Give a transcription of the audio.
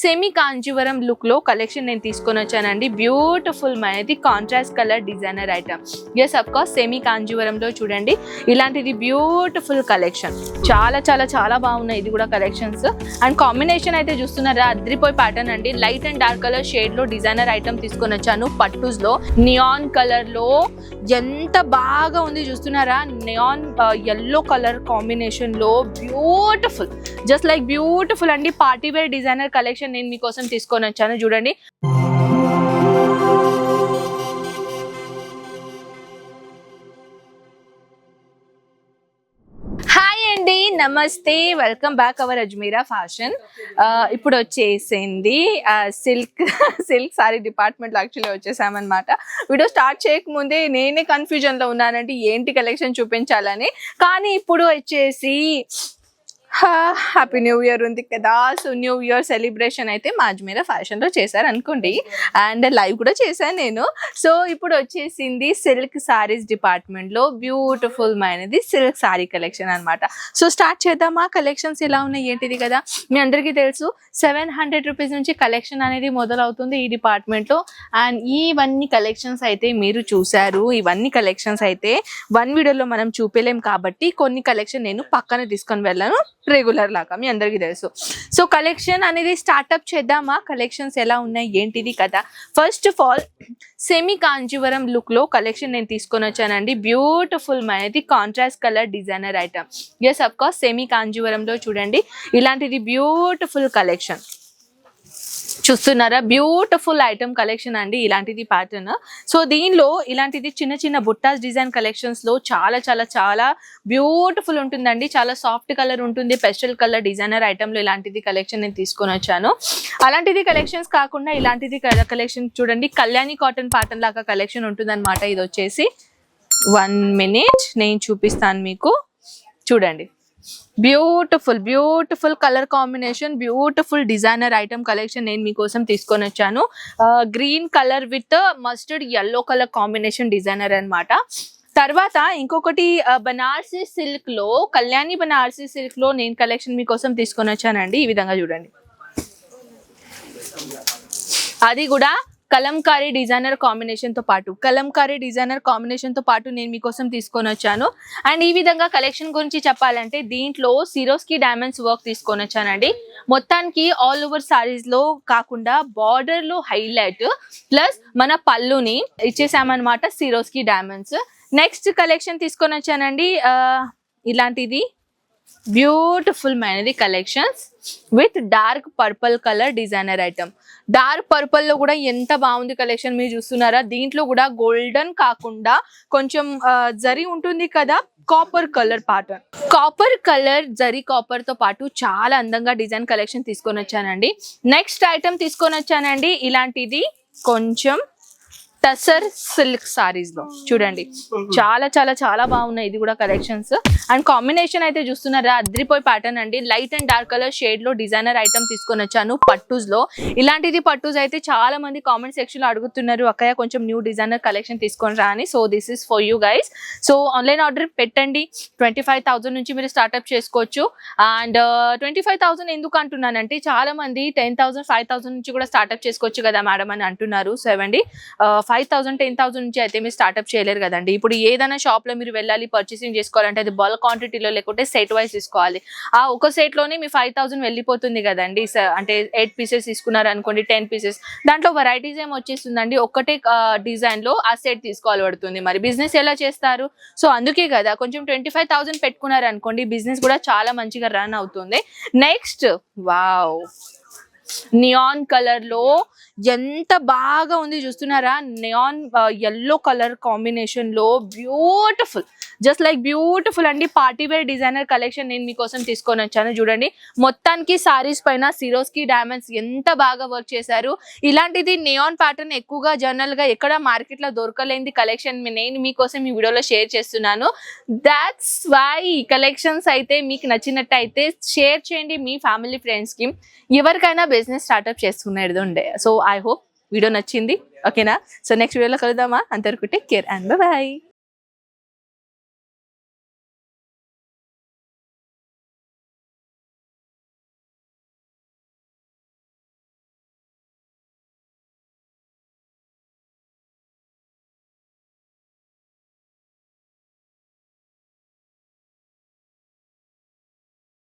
Semi Kanjeevaram లుక్లో collection నేను తీసుకొని వచ్చానండి. బ్యూటిఫుల్ అనేది contrast colour designer item yes of course semi కాంజీవరంలో చూడండి. ఇలాంటిది బ్యూటిఫుల్ కలెక్షన్ చాలా చాలా చాలా బాగున్నాయి ఇది కూడా కలెక్షన్స్ అండ్ కాంబినేషన్ అయితే చూస్తున్నారా? అద్రిపోయి ప్యాటర్న్ అండి. లైట్ అండ్ డార్క్ కలర్ షేడ్లో డిజైనర్ ఐటమ్ తీసుకొని వచ్చాను. పట్టుస్లో. నియాన్ కలర్లో. ఎంత బాగా ఉంది చూస్తున్నారా? నియాన్ ఎల్లో కలర్ కాంబినేషన్లో. బ్యూటిఫుల్ జస్ట్ లైక్ బ్యూటిఫుల్ అండి. పార్టీ వేర్ డిజైనర్ కలెక్షన్ నేను మీకోసం తీసుకొని వచ్చాను చూడండి. హాయ్ అండి నమస్తే. Welcome back our Ajmera fashion ఇప్పుడు వచ్చేసింది సిల్క్ సిల్క్ సారీ డిపార్ట్మెంట్లో యాక్చువల్లీ వచ్చేసామన్నమాట. వీడియో స్టార్ట్ చేయకముందే నేనే కన్ఫ్యూజన్లో ఉన్నానంటే ఏంటి కలెక్షన్ చూపించాలని. కానీ ఇప్పుడు వచ్చేసి హ్యాపీ న్యూ ఇయర్ ఉంది కదా. సో న్యూ ఇయర్ సెలబ్రేషన్ అయితే మా అజ్మీరా ఫ్యాషన్లో చేశారు అనుకోండి అండ్ లైవ్ కూడా చేశాను నేను. సో ఇప్పుడు వచ్చేసింది సిల్క్ సారీస్ డిపార్ట్మెంట్లో బ్యూటిఫుల్ మైనది సిల్క్ సారీ కలెక్షన్ అన్నమాట. సో స్టార్ట్ చేద్దామా? కలెక్షన్స్ ఎలా ఉన్నాయి? ఏంటిది కదా? మీ అందరికీ తెలుసు సెవెన్ హండ్రెడ్ రూపీస్ నుంచి కలెక్షన్ అనేది మొదలవుతుంది ఈ డిపార్ట్మెంట్లో అండ్ ఇవన్నీ కలెక్షన్స్ అయితే మీరు చూశారు. ఇవన్నీ కలెక్షన్స్ అయితే వన్ వీడియోలో మనం చూపలేం కాబట్టి కొన్ని కలెక్షన్ నేను పక్కన తీసుకొని వెళ్ళాను. రెగ్యులర్ లాగా మీ అందరికీ తెలుసు. సో కలెక్షన్ అనేది స్టార్ట్అప్ చేద్దామా? కలెక్షన్స్ ఎలా ఉన్నాయి? ఏంటిది కదా first of all semi Kanjeevaram లుక్లో కలెక్షన్ నేను తీసుకొని వచ్చానండి. బ్యూటిఫుల్ అనేది contrast colour designer item yes of course semi కాంజీవరంలో చూడండి. ఇలాంటిది బ్యూటిఫుల్ కలెక్షన్ చూస్తున్నారా? బ్యూటిఫుల్ ఐటమ్ కలెక్షన్ అండి ఇలాంటిది ప్యాటర్న్ సో దీనిలో ఇలాంటిది చిన్న చిన్న బుట్టాస్ డిజైన్ కలెక్షన్స్లో చాలా చాలా చాలా బ్యూటిఫుల్ ఉంటుందండి. చాలా సాఫ్ట్ కలర్ ఉంటుంది. పెస్టల్ కలర్ డిజైనర్ ఐటమ్లో ఇలాంటిది కలెక్షన్ నేను తీసుకొని వచ్చాను. అలాంటిది కలెక్షన్స్ కాకుండా ఇలాంటిది కలెక్షన్ చూడండి. కళ్యాణి కాటన్ ప్యాటర్న్ లాగా కలెక్షన్ ఉంటుంది ఇది వచ్చేసి వన్ మినిట్ నేను చూపిస్తాను మీకు. చూడండి. Beautiful beautiful colour combination beautiful designer item collection నేను మీకోసం తీసుకొని వచ్చాను. Green colour with mustard yellow colour combination designer అన్నమాట. తర్వాత ఇంకొకటి బనార్సీ బనారసి సిల్క్లో కళ్యాణి బనారసి సిల్క్లో నేను కలెక్షన్ మీకోసం తీసుకొని వచ్చానండి. ఈ విధంగా చూడండి. అది కూడా కలంకారీ డిజైనర్ కాంబినేషన్తో పాటు కలంకారీ డిజైనర్ కాంబినేషన్తో పాటు నేను మీకోసం తీసుకొని వచ్చాను. అండ్ ఈ విధంగా కలెక్షన్ గురించి చెప్పాలంటే దీంట్లో సిరోస్కి డైమండ్స్ వర్క్ తీసుకొని వచ్చానండి. మొత్తానికి ఆల్ ఓవర్ సారీస్లో కాకుండా బార్డర్లో హైలైట్ ప్లస్ మన పళ్ళుని ఇచ్చేసామన్నమాట సిరోస్కి డైమండ్స్ నెక్స్ట్ కలెక్షన్ తీసుకొని వచ్చానండి ఇలాంటిది. బ్యూటిఫుల్ మైనది collections with dark purple colour designer item dark పర్పుల్లో కూడా ఎంత బాగుంది కలెక్షన్ మీరు చూస్తున్నారా? దీంట్లో కూడా గోల్డెన్ కాకుండా కొంచెం జరి జరీ ఉంటుంది కదా copper colour pattern copper colour zari కాపర్తో పాటు చాలా అందంగా డిజైన్ కలెక్షన్ తీసుకొని వచ్చానండి. నెక్స్ట్ ఐటమ్ తీసుకొని వచ్చానండి. ఇలాంటిది కొంచెం టసర్ సిల్క్ సారీస్లో. చూడండి. చాలా చాలా చాలా బాగున్నాయి. ఇది కూడా కలెక్షన్స్ అండ్ కాంబినేషన్ అయితే చూస్తున్నారా? అద్రిపోయి ప్యాటర్న్ అండి. లైట్ అండ్ డార్క్ కలర్ షేడ్లో డిజైనర్ ఐటమ్ తీసుకొని వచ్చాను పట్టూస్లో. ఇలాంటిది పట్టూస్ అయితే చాలా మంది కామెంట్ సెక్షన్లో అడుగుతున్నారు అక్కయ్య కొంచెం న్యూ డిజైనర్ కలెక్షన్ తీసుకొని రా అని. So this is for you guys so online order పెట్టండి. ట్వంటీ ఫైవ్ థౌసండ్ నుంచి మీరు స్టార్ట్అప్ చేసుకోవచ్చు. అండ్ ట్వంటీ ఫైవ్ థౌసండ్ ఎందుకు అంటున్నానంటే చాలా మంది టెన్ థౌసండ్ ఫైవ్ థౌసండ్ నుంచి కూడా స్టార్ట్అప్ చేసుకోవచ్చు కదా మేడం అని అంటున్నారు. సో ఇవ్వండి ఫైవ్ థౌసండ్ టెన్ థౌసండ్ నుంచి అయితే మీరు స్టార్ట్అప్ చేయలేరు కదండి. ఇప్పుడు ఏదైనా షాప్లో మీరు వెళ్ళాలి పర్చేసింగ్ చేసుకోవాలంటే అది బల్క్ క్వాంటిటీలో లేకుంటే సెట్ వైజ్ తీసుకోవాలి. ఆ ఒక సెట్లోనే మీ ఫైవ్ థౌసండ్ వెళ్ళిపోతుంది కదండి అంటే ఎయిట్ పీసెస్ తీసుకున్నారు అనుకోండి టెన్ పీసెస్ దాంట్లో వెరైటీస్ ఏం వచ్చేస్తుందండి ఒక్కటే డిజైన్లో ఆ సెట్ తీసుకోవాలి పడుతుంది మరి బిజినెస్ ఎలా చేస్తారు? సో అందుకే కదా కొంచెం ట్వంటీ ఫైవ్ థౌసండ్ పెట్టుకున్నారు అనుకోండి బిజినెస్ కూడా చాలా మంచిగా రన్ అవుతుంది. నెక్స్ట్ వావ్ నియాన్ కలర్లో ఎంత బాగా ఉంది చూస్తున్నారా? నియాన్ ఎల్లో కలర్ కాంబినేషన్లో బ్యూటిఫుల్ జస్ట్ లైక్ బ్యూటిఫుల్ అండి పార్టీ వేర్ డిజైనర్ కలెక్షన్ నేను మీకోసం తీసుకొని వచ్చాను. చూడండి మొత్తానికి సారీస్ పైన సిరోస్కి డైమండ్స్ ఎంత బాగా వర్క్ చేశారు. ఇలాంటిది నియాన్ ప్యాటర్న్ ఎక్కువగా జనరల్గా ఎక్కడ మార్కెట్లో దొరకలేని కలెక్షన్ నేను మీకోసం ఈ వీడియోలో షేర్ చేస్తున్నాను. దాట్స్ వై కలెక్షన్స్ అయితే మీకు నచ్చినట్టు అయితే షేర్ చేయండి మీ ఫ్యామిలీ ఫ్రెండ్స్కి. ఎవరికైనా బిజినెస్ స్టార్ట్అప్ చేసుకునేది ఉండే. సో ఐ హోప్ వీడియో నచ్చింది. ఓకేనా సో నెక్స్ట్ వీడియోలో కలుద్దామా? అంతవరకు టేక్ కేర్ అండ్ బాయ్